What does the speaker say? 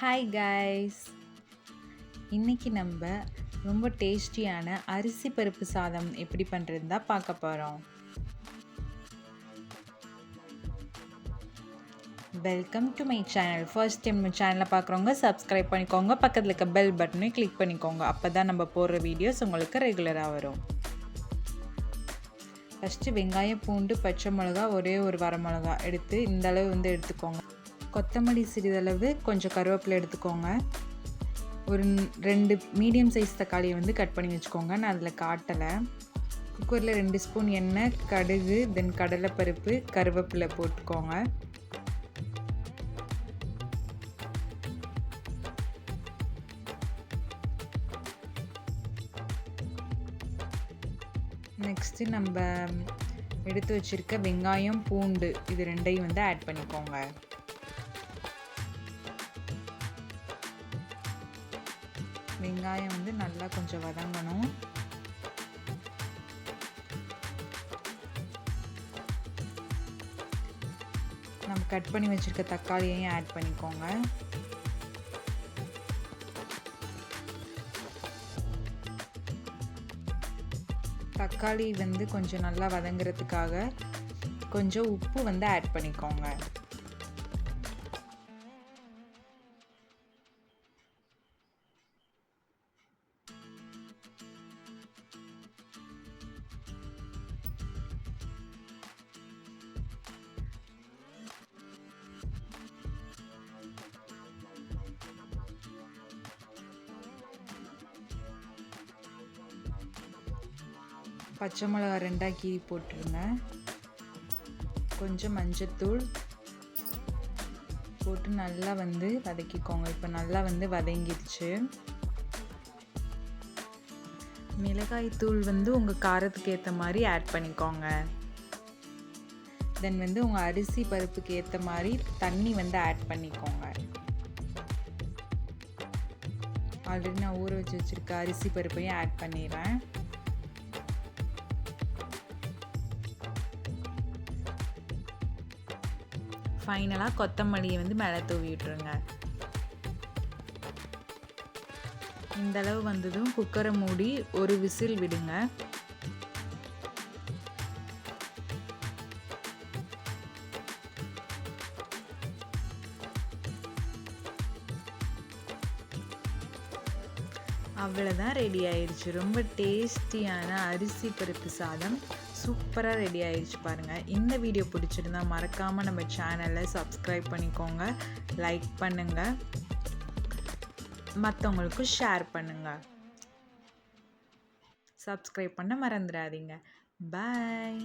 Hi guys இன்றைக்கி நம்ம ரொம்ப டேஸ்டியான அரிசி பருப்பு சாதம் எப்படி பண்ணுறது தான் பார்க்க போகிறோம் welcome to my channel first time சேனலை பார்க்குறவங்க சப்ஸ்கிரைப் பண்ணிக்கோங்க. பக்கத்தில் இருக்க பெல் பட்டனையும் கிளிக் பண்ணிக்கோங்க. அப்போ தான் நம்ம போடுற வீடியோஸ் உங்களுக்கு ரெகுலராக வரும். ஃபஸ்ட்டு வெங்காயம் பூண்டு பச்சை மிளகா ஒரே ஒரு வரமிளகா எடுத்து இந்தளவு வந்து எடுத்துக்கோங்க. கொத்தமல்லி சிறிதளவு கொஞ்சம் கருவேப்பிலை எடுத்துக்கோங்க. ஒரு ரெண்டு மீடியம் சைஸ் தக்காளியை வந்து கட் பண்ணி வச்சுக்கோங்க. நான் அதில் காட்டலை. குக்கரில் ரெண்டு ஸ்பூன் எண்ணெய் கடுகு தென் கடலைப்பருப்பு கருவேப்பிலை போட்டுக்கோங்க. நெக்ஸ்ட்டு நம்ம எடுத்து வச்சுருக்க வெங்காயம் பூண்டு இது ரெண்டையும் வந்து ஆட் பண்ணிக்கோங்க. வெங்காயம் வந்து நல்லா கொஞ்சம் வதங்கணும். நம்ம கட் பண்ணி வச்சுருக்க தக்காளியையும் ஆட் பண்ணிக்கோங்க. தக்காளி வந்து கொஞ்சம் நல்லா வதங்குறதுக்காக கொஞ்சம் உப்பு வந்து ஆட் பண்ணிக்கோங்க. பச்சை மிளகா ரெண்டாக கீறி போட்டுருங்க கொஞ்சம் மஞ்சத்தூள் போட்டு நல்லா வந்து வதக்கிக்கோங்க. இப்போ நல்லா வந்து வதங்கிடுச்சு. மிளகாய் தூள் வந்து உங்கள் காரத்துக்கு ஏற்ற மாதிரி ஆட் பண்ணிக்கோங்க. தென் வந்து உங்கள் அரிசி பருப்புக்கு ஏற்ற மாதிரி தண்ணி வந்து ஆட் பண்ணிக்கோங்க. ஆல்ரெடி நான் ஊற வச்சு வச்சுருக்க அரிசி பருப்பையும் ஆட் பண்ணிடுறேன். ஃபைனலாக கொத்தமல்லியை வந்து மேலே தூவி விட்டுருங்க. இந்த அளவு வந்ததும் குக்கரை மூடி ஒரு விசில் விடுங்க. அவ்வளோதான் ரெடி ஆயிடுச்சு. ரொம்ப டேஸ்டியான அரிசி பருப்பு சாதம். சூப்பராக ரெடி ஆகிடுச்சு பாருங்கள் இந்த வீடியோ பிடிச்சிருந்தா மறக்காமல் நம்ம சேனலை சப்ஸ்கிரைப் பண்ணிக்கோங்க. லைக் பண்ணுங்கள் மற்றவங்களுக்கும் ஷேர் பண்ணுங்கள் சப்ஸ்கிரைப் பண்ண மறந்துடாதீங்க. பாய்